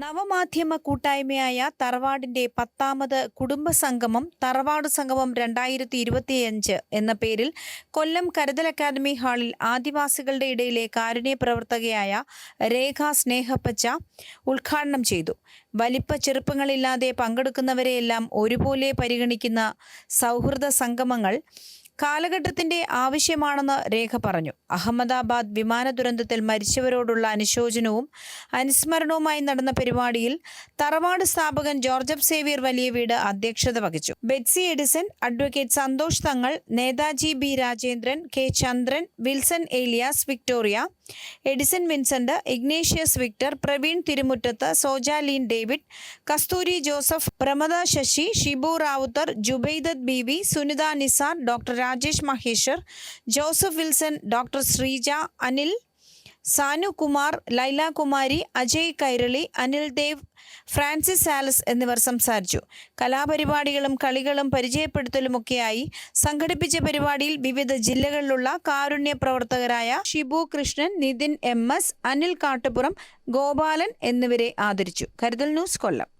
നവമാധ്യമ കൂട്ടായ്മയായ തറവാടിന്റെ പത്താമത് കുടുംബ സംഗമം തറവാട് സംഗമം രണ്ടായിരത്തി ഇരുപത്തിയഞ്ച് എന്ന പേരിൽ കൊല്ലം കരുതൽ അക്കാദമി ഹാളിൽ ആദിവാസികളുടെ ഇടയിലെ കാരുണ്യ പ്രവർത്തകയായ രേഖ സ്നേഹപ്പച്ച ഉദ്ഘാടനം ചെയ്തു. വലിപ്പ ചെറുപ്പങ്ങളില്ലാതെ പങ്കെടുക്കുന്നവരെയെല്ലാം ഒരുപോലെ പരിഗണിക്കുന്ന സൗഹൃദ സംഗമങ്ങൾ കാലഘട്ടത്തിന്റെ ആവശ്യമാണെന്ന് രേഖ പറഞ്ഞു. അഹമ്മദാബാദ് വിമാന ദുരന്തത്തിൽ മരിച്ചവരോടുള്ള അനുശോചനവും അനുസ്മരണവുമായി നടന്ന പരിപാടിയിൽ തറവാട് സ്ഥാപകൻ ജോർജഫ് സേവിയർ വലിയ വീട് അധ്യക്ഷത വഹിച്ചു. Betsy Edison advocate Santhosh Thangal Netaji B Rajendran K Chandran Wilson Elias Victoria Edison Vincent Ignatius Victor Praveen തിരുമുറ്റത്ത് Sojaleen David Kasthuri Joseph Pramada Sasi Shibu Ravuthar Jubaidath B V Sunitha Nisar doctor Rajesh Maheshwar Joseph Wilson doctor Sreeja Anil Sanu Kumar Laila Kumari Ajay Kairali Anil Dev Francis ആലസ് എന്നിവർ സംസാരിച്ചു. കലാപരിപാടികളും കളികളും പരിചയപ്പെടുത്തലുമൊക്കെയായി സംഘടിപ്പിച്ച പരിപാടിയിൽ വിവിധ ജില്ലകളിലുള്ള കാരുണ്യ പ്രവർത്തകരായ ഷിബു കൃഷ്ണൻ നിതിൻ എം എസ് അനിൽ കാട്ടുപുറം ഗോപാലൻ എന്നിവരെ ആദരിച്ചു. കരുതൽ ന്യൂസ് കൊല്ലം.